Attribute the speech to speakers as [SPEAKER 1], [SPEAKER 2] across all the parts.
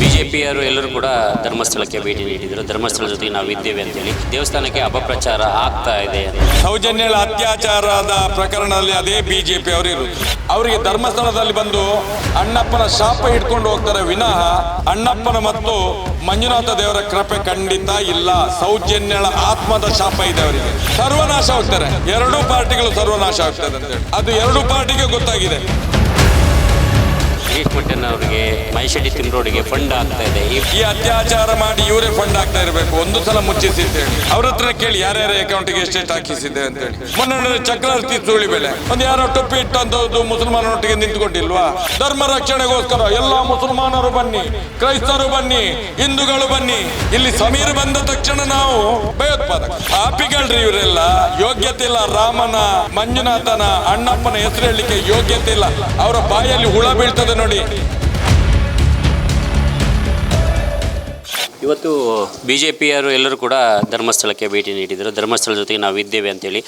[SPEAKER 1] ಬಿಜೆಪಿಯವರು ಎಲ್ಲರೂ ಕೂಡ ಧರ್ಮಸ್ಥಳಕ್ಕೆ ಭೇಟಿ ನೀಡಿದರು. ಧರ್ಮಸ್ಥಳ ಜೊತೆಗೆ ನಾವು ಇದ್ದೇವೆ ಅಂತೇಳಿ ದೇವಸ್ಥಾನಕ್ಕೆ ಅಪಪ್ರಚಾರ ಆಗ್ತಾ ಇದೆ
[SPEAKER 2] ಸೌಜನ್ಯ ಅತ್ಯಾಚಾರದ ಪ್ರಕರಣದಲ್ಲಿ ಅದೇ ಬಿಜೆಪಿ ಅವರು ಇರುವುದು. ಅವರಿಗೆ ಧರ್ಮಸ್ಥಳದಲ್ಲಿ ಬಂದು ಅಣ್ಣಪ್ಪನ ಶಾಪ ಹಿಡ್ಕೊಂಡು ಹೋಗ್ತಾರೆ ವಿನಃ ಅಣ್ಣಪ್ಪನ ಮತ್ತು ಮಂಜುನಾಥ ದೇವರ ಕೃಪೆ ಖಂಡಿತ ಇಲ್ಲ. ಸೌಜನ್ಯಳ ಆತ್ಮದ ಶಾಪ ಇದೆ ಅವರಿಗೆ. ಸರ್ವನಾಶ ಹೋಗ್ತಾರೆ ಎರಡೂ ಪಾರ್ಟಿಗಳು ಸರ್ವನಾಶ ಆಗ್ತದೆ ಅಂತೇಳಿ ಅದು ಎರಡೂ ಪಾರ್ಟಿಗೆ ಗೊತ್ತಾಗಿದೆ.
[SPEAKER 1] ಮಟ್ಟನ್ ಅವರಿಗೆ ತಿಮ್ರೋಡಿಗೆ ಫಂಡ್ ಆಗ್ತಾ ಇದೆ. ಈ
[SPEAKER 2] ಅತ್ಯಾಚಾರ ಮಾಡಿ ಇವರೇ ಫಂಡ್ ಆಗ್ತಾ ಇರಬೇಕು. ಒಂದು ಸಲ ಮುಚ್ಚಿಸಿ ಅಂತ ಹೇಳಿ ಅವ್ರ ಹತ್ರ ಕೇಳಿ ಯಾರ್ಯಾರ ಅಕೌಂಟ್ಗೆ ಎಷ್ಟೆಷ್ಟು ಹಾಕಿಸಿದೆ ಅಂತ ಹೇಳಿ ಮೊನ್ನೆ ಚಕ್ರವರ್ತಿ ಸುಳಿ ಬೆಲೆ. ಒಂದು ಯಾರೋ ಟೊಪ್ಪಿ ಇಟ್ಟಂತದ್ದು ಮುಸಲ್ಮಾನರೊಟ್ಟಿಗೆ ನಿಂತ್ಕೊಂಡಿಲ್ವಾ? ಧರ್ಮ ರಕ್ಷಣೆಗೋಸ್ಕರ ಎಲ್ಲಾ ಮುಸಲ್ಮಾನರು ಬನ್ನಿ, ಕ್ರೈಸ್ತರು ಬನ್ನಿ, ಹಿಂದೂಗಳು ಬನ್ನಿ. ಇಲ್ಲಿ ಸಮೀರ್ ಬಂದ ತಕ್ಷಣ ನಾವು ಭಯೋತ್ಪಾದಕ. ಆಪಿಗಳ್ರಿ ಇವರೆಲ್ಲ. ಯೋಗ್ಯತೆ ಇಲ್ಲ. ರಾಮನ, ಮಂಜುನಾಥನ, ಅಣ್ಣಪ್ಪನ ಹೆಸರು ಹೇಳಲಿಕ್ಕೆ ಯೋಗ್ಯತೆ ಇಲ್ಲ. ಅವರ ಬಾಯಲ್ಲಿ ಹುಳ ಬೀಳ್ತದೆ ನೋಡಿ.
[SPEAKER 1] ಇವತ್ತು ಬಿ ಜೆ ಪಿಯವರು ಎಲ್ಲರೂ ಕೂಡ ಧರ್ಮಸ್ಥಳಕ್ಕೆ ಭೇಟಿ ನೀಡಿದರು. ಧರ್ಮಸ್ಥಳ ಜೊತೆಗೆ ನಾವು ಇದ್ದೇವೆ ಅಂತೇಳಿ.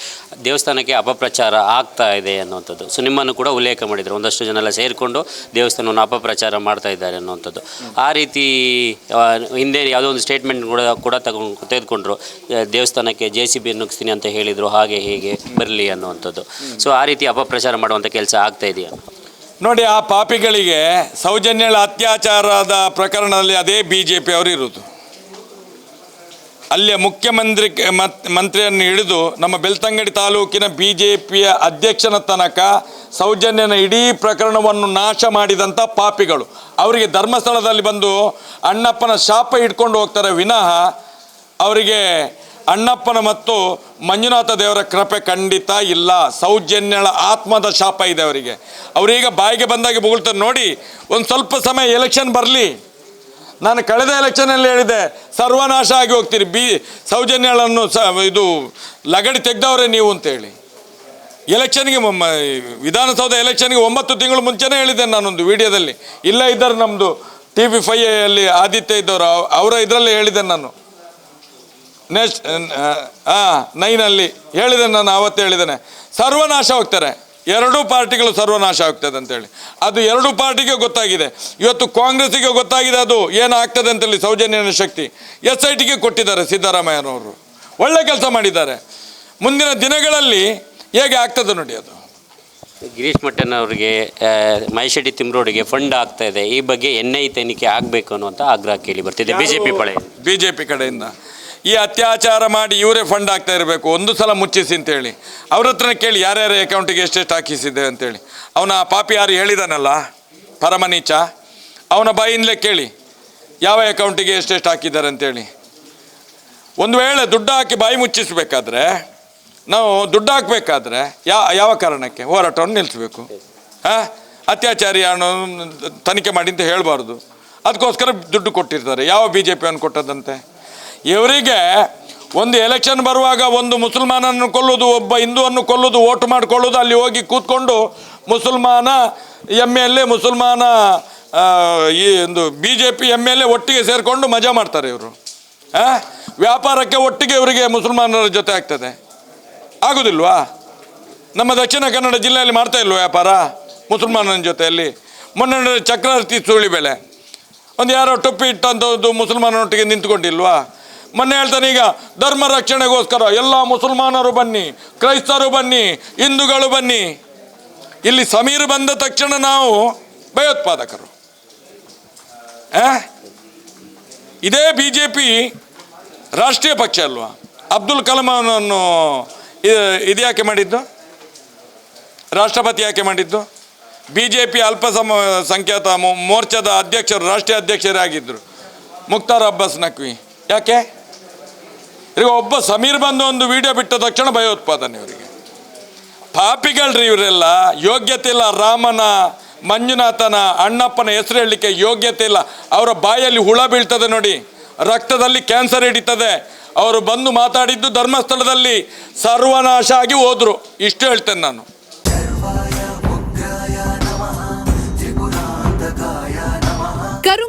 [SPEAKER 1] ದೇವಸ್ಥಾನಕ್ಕೆ ಅಪಪ್ರಚಾರ ಆಗ್ತಾ ಇದೆ ಅನ್ನುವಂಥದ್ದು. ಸೊ ನಿಮ್ಮನ್ನು ಕೂಡ ಉಲ್ಲೇಖ ಮಾಡಿದರು. ಒಂದಷ್ಟು ಜನ ಎಲ್ಲ ಸೇರಿಕೊಂಡು ದೇವಸ್ಥಾನವನ್ನು ಅಪಪ್ರಚಾರ ಮಾಡ್ತಾ ಇದ್ದಾರೆ ಅನ್ನುವಂಥದ್ದು. ಆ ರೀತಿ ಹಿಂದೆ ಯಾವುದೋ ಒಂದು ಸ್ಟೇಟ್ಮೆಂಟ್ ಕೂಡ ಕೂಡ ತಗೊಂಡು ತೆಗೆದುಕೊಂಡ್ರು. ದೇವಸ್ಥಾನಕ್ಕೆ ಜೆ ಸಿ ಬಿ ನುಗ್ಸ್ತೀನಿ ಅಂತ ಹೇಳಿದರು. ಹಾಗೆ ಹೀಗೆ ಬರಲಿ ಅನ್ನುವಂಥದ್ದು. ಸೊ ಆ ರೀತಿ ಅಪಪ್ರಚಾರ ಮಾಡುವಂಥ ಕೆಲಸ ಆಗ್ತಾ ಇದೆಯಾ?
[SPEAKER 2] ನೋಡಿ, ಆ ಪಾಪಿಗಳಿಗೆ ಸೌಜನ್ಯಳ ಅತ್ಯಾಚಾರದ ಪ್ರಕರಣದಲ್ಲಿ ಅದೇ ಬಿ ಜೆ ಪಿ ಅವರು ಇರುವುದು ಅಲ್ಲಿಯ ಮುಖ್ಯಮಂತ್ರಿ ಮತ್- ಮಂತ್ರಿಯನ್ನು ಹಿಡಿದು ನಮ್ಮ ಬೆಳ್ತಂಗಡಿ ತಾಲೂಕಿನ ಬಿ ಜೆ ಪಿಯ ಅಧ್ಯಕ್ಷನ ತನಕ ಸೌಜನ್ಯನ ಇಡೀ ಪ್ರಕರಣವನ್ನು ನಾಶ ಮಾಡಿದಂಥ ಪಾಪಿಗಳು. ಅವರಿಗೆ ಧರ್ಮಸ್ಥಳದಲ್ಲಿ ಬಂದು ಅಣ್ಣಪ್ಪನ ಶಾಪ ಇಟ್ಕೊಂಡು ಹೋಗ್ತಾರೆ. ವಿನಃ ಅವರಿಗೆ ಅಣ್ಣಪ್ಪನ ಮತ್ತು ಮಂಜುನಾಥ ದೇವರ ಕೃಪೆ ಖಂಡಿತ ಇಲ್ಲ. ಸೌಜನ್ಯಳ ಆತ್ಮದ ಶಾಪ ಇದೆ ಅವರಿಗೆ. ಅವರೀಗ ಬಾಯಿಗೆ ಬಂದಾಗ ಬೊಗಳ್ತಾರೆ ನೋಡಿ, ಒಂದು ಸ್ವಲ್ಪ ಸಮಯ ಎಲೆಕ್ಷನ್ ಬರಲಿ. ನಾನು ಕಳೆದ ಎಲೆಕ್ಷನಲ್ಲಿ ಹೇಳಿದೆ, ಸರ್ವನಾಶ ಆಗಿ ಹೋಗ್ತೀರಿ. ಬಿ, ಸೌಜನ್ಯಳನ್ನು ಸ, ಇದು ಲಗಡಿ ತೆಗೆದವ್ರೆ ನೀವು ಅಂತೇಳಿ. ಎಲೆಕ್ಷನ್ಗೆ ವಿಧಾನಸೌಧ ಎಲೆಕ್ಷನ್ಗೆ ಒಂಬತ್ತು ತಿಂಗಳು ಮುಂಚೆನೇ ಹೇಳಿದ್ದೆ ನಾನೊಂದು ವಿಡಿಯೋದಲ್ಲಿ. ಇಲ್ಲ ಇದ್ದಾರೆ ನಮ್ಮದು ಟಿ ವಿ ಫೈಯಲ್ಲಿ ಆದಿತ್ಯ ಇದ್ದವರು ಅವರ ಇದರಲ್ಲಿ ಹೇಳಿದ್ದೆ ನಾನು. ನೆಕ್ಸ್ಟ್ ಹಾಂ ನೈನಲ್ಲಿ ಹೇಳಿದ್ದೇನೆ ನಾನು ಆವತ್ತು ಹೇಳಿದ್ದೇನೆ ಸರ್ವನಾಶ ಹೋಗ್ತಾರೆ. ಎರಡೂ ಪಾರ್ಟಿಗಳು ಸರ್ವನಾಶ ಆಗ್ತದೆ ಅಂತೇಳಿ. ಅದು ಎರಡೂ ಪಾರ್ಟಿಗೆ ಗೊತ್ತಾಗಿದೆ. ಇವತ್ತು ಕಾಂಗ್ರೆಸ್ಸಿಗೆ ಗೊತ್ತಾಗಿದೆ ಅದು. ಏನಾಗ್ತದೆ ಅಂತೇಳಿ ಸೌಜನ್ಯನ ಶಕ್ತಿ. ಎಸ್ ಐ ಟಿಗೆ ಕೊಟ್ಟಿದ್ದಾರೆ ಸಿದ್ದರಾಮಯ್ಯನವರು. ಒಳ್ಳೆ ಕೆಲಸ ಮಾಡಿದ್ದಾರೆ. ಮುಂದಿನ ದಿನಗಳಲ್ಲಿ ಹೇಗೆ ಆಗ್ತದೆ ನೋಡಿ ಅದು.
[SPEAKER 1] ಗಿರೀಶ್ ಮಠನ್ ಅವರಿಗೆ ತಿಮ್ರೋಡಿಗೆ ಫಂಡ್ ಆಗ್ತಾ ಇದೆ. ಈ ಬಗ್ಗೆ ಎನ್ ಐ ತನಿಖೆ ಆಗಬೇಕು ಅನ್ನುವಂಥ ಆಗ್ರಹ ಕೇಳಿ ಬರ್ತಿದೆ. ಬಿಜೆಪಿ
[SPEAKER 2] ಬಿ ಜೆ ಪಿ ಕಡೆಯಿಂದ? ಈ ಅತ್ಯಾಚಾರ ಮಾಡಿ ಇವರೇ ಫಂಡ್ ಆಗ್ತಾ ಇರಬೇಕು. ಒಂದು ಸಲ ಮುಚ್ಚಿಸಿ ಅಂತೇಳಿ. ಅವ್ರ ಹತ್ರ ಕೇಳಿ, ಯಾರ್ಯಾರ ಅಕೌಂಟಿಗೆ ಎಷ್ಟೆಷ್ಟು ಹಾಕಿಸಿದೆ ಅಂತೇಳಿ. ಅವನ ಪಾಪಿ ಯಾರು ಹೇಳಿದಾನಲ್ಲ? ಪರಮನೀಚ. ಅವನ ಬಾಯಿಂದಲೇ ಕೇಳಿ, ಯಾವ ಅಕೌಂಟಿಗೆ ಎಷ್ಟೆಷ್ಟು ಹಾಕಿದ್ದಾರೆ ಅಂತೇಳಿ. ಒಂದು ವೇಳೆ ದುಡ್ಡು ಹಾಕಿ ಬಾಯಿ ಮುಚ್ಚಿಸಬೇಕಾದ್ರೆ, ನಾವು ದುಡ್ಡು ಹಾಕಬೇಕಾದ್ರೆ, ಯಾ, ಯಾವ ಕಾರಣಕ್ಕೆ? ಹೋರಾಟವನ್ನು ನಿಲ್ಲಿಸಬೇಕು. ಹಾಂ? ಅತ್ಯಾಚಾರಿ ಅನ್ನೋ ತನಿಖೆ ಮಾಡಿ ಅಂತ ಹೇಳಬಾರ್ದು. ಅದಕ್ಕೋಸ್ಕರ ದುಡ್ಡು ಕೊಟ್ಟಿರ್ತಾರೆ. ಯಾವ ಬಿ ಜೆ ಪಿಯನ್ನು ಕೊಟ್ಟದಂತೆ? ಇವರಿಗೆ ಒಂದು ಎಲೆಕ್ಷನ್ ಬರುವಾಗ ಒಂದು ಮುಸಲ್ಮಾನನ್ನು ಕೊಲ್ಲೋದು, ಒಬ್ಬ ಹಿಂದೂವನ್ನು ಕೊಲ್ಲೋದು, ಓಟ್ ಮಾಡಿಕೊಳ್ಳೋದು, ಅಲ್ಲಿ ಹೋಗಿ ಕೂತ್ಕೊಂಡು ಮುಸಲ್ಮಾನ ಎಂ ಎಲ್ ಎ, ಮುಸಲ್ಮಾನ ಈ ಒಂದು B J P M L A ಒಟ್ಟಿಗೆ ಸೇರಿಕೊಂಡು ಮಜಾ ಮಾಡ್ತಾರೆ ಇವರು. ಹಾಂ ವ್ಯಾಪಾರಕ್ಕೆ ಒಟ್ಟಿಗೆ ಇವರಿಗೆ ಮುಸಲ್ಮಾನರ ಜೊತೆ ಆಗ್ತದೆ. ಆಗೋದಿಲ್ವಾ? ನಮ್ಮ ದಕ್ಷಿಣ ಕನ್ನಡ ಜಿಲ್ಲೆಯಲ್ಲಿ ಮಾಡ್ತಾ ಇಲ್ವ ವ್ಯಾಪಾರ? ಮುಸಲ್ಮಾನನ ಜೊತೆಯಲ್ಲಿ. ಮೊನ್ನೆ ಚಕ್ರವರ್ತಿ ಸುಳಿ ಬೆಳೆ. ಒಂದು ಯಾರೋ ಟೊಪ್ಪಿ ಇಟ್ಟಂಥದ್ದು ಮುಸಲ್ಮಾನರೊಟ್ಟಿಗೆ ನಿಂತ್ಕೊಂಡಿಲ್ವಾ? ಮೊನ್ನೆ ಹೇಳ್ತಾನೆ ಈಗ, ಧರ್ಮ ರಕ್ಷಣೆಗೋಸ್ಕರ ಎಲ್ಲ ಮುಸಲ್ಮಾನರು ಬನ್ನಿ, ಕ್ರೈಸ್ತರು ಬನ್ನಿ, ಹಿಂದೂಗಳು ಬನ್ನಿ. ಇಲ್ಲಿ ಸಮೀರ್ ಬಂದ ತಕ್ಷಣ ನಾವು ಭಯೋತ್ಪಾದಕರು? ಇದೇ ಬಿ ಜೆ ಪಿ ರಾಷ್ಟ್ರೀಯ ಪಕ್ಷ ಅಲ್ವಾ? ಅಬ್ದುಲ್ ಕಲಾಮನನ್ನು ಇದು ಯಾಕೆ ಮಾಡಿದ್ದು? ರಾಷ್ಟ್ರಪತಿ ಯಾಕೆ ಮಾಡಿದ್ದು? ಬಿ ಜೆ ಪಿ ಅಲ್ಪಸಮ, ಸಂಖ್ಯಾತ ಮೋರ್ಚಾದ ಅಧ್ಯಕ್ಷರು, ರಾಷ್ಟ್ರೀಯ ಅಧ್ಯಕ್ಷರೇ ಆಗಿದ್ದರು ಮುಕ್ತಾರ್ ಅಬ್ಬಾಸ್ ನಕ್ವಿ ಯಾಕೆ? ಈಗ ಒಬ್ಬ ಸಮೀರ್ ಬಂದು ಒಂದು ವಿಡಿಯೋ ಬಿಟ್ಟ ತಕ್ಷಣ ಭಯೋತ್ಪಾದನೆ ಇವರಿಗೆ. ಪಾಪಿಗಳ್ರಿ ಇವರೆಲ್ಲ, ಯೋಗ್ಯತೆ ಇಲ್ಲ. ರಾಮನ, ಮಂಜುನಾಥನ, ಅಣ್ಣಪ್ಪನ ಹೆಸರು ಹೇಳಲಿಕ್ಕೆ ಯೋಗ್ಯತೆ ಇಲ್ಲ. ಅವರ ಬಾಯಲ್ಲಿ ಹುಳ ಬೀಳ್ತದೆ ನೋಡಿ. ರಕ್ತದಲ್ಲಿ ಕ್ಯಾನ್ಸರ್ ಹಿಡಿತದೆ. ಅವರು ಬಂದು ಮಾತಾಡಿದ್ದು ಧರ್ಮಸ್ಥಳದಲ್ಲಿ. ಸರ್ವನಾಶ ಆಗಿ ಹೋದ್ರು. ಇಷ್ಟು ಹೇಳ್ತೇನೆ ನಾನು.
[SPEAKER 3] ಕರುಂಗ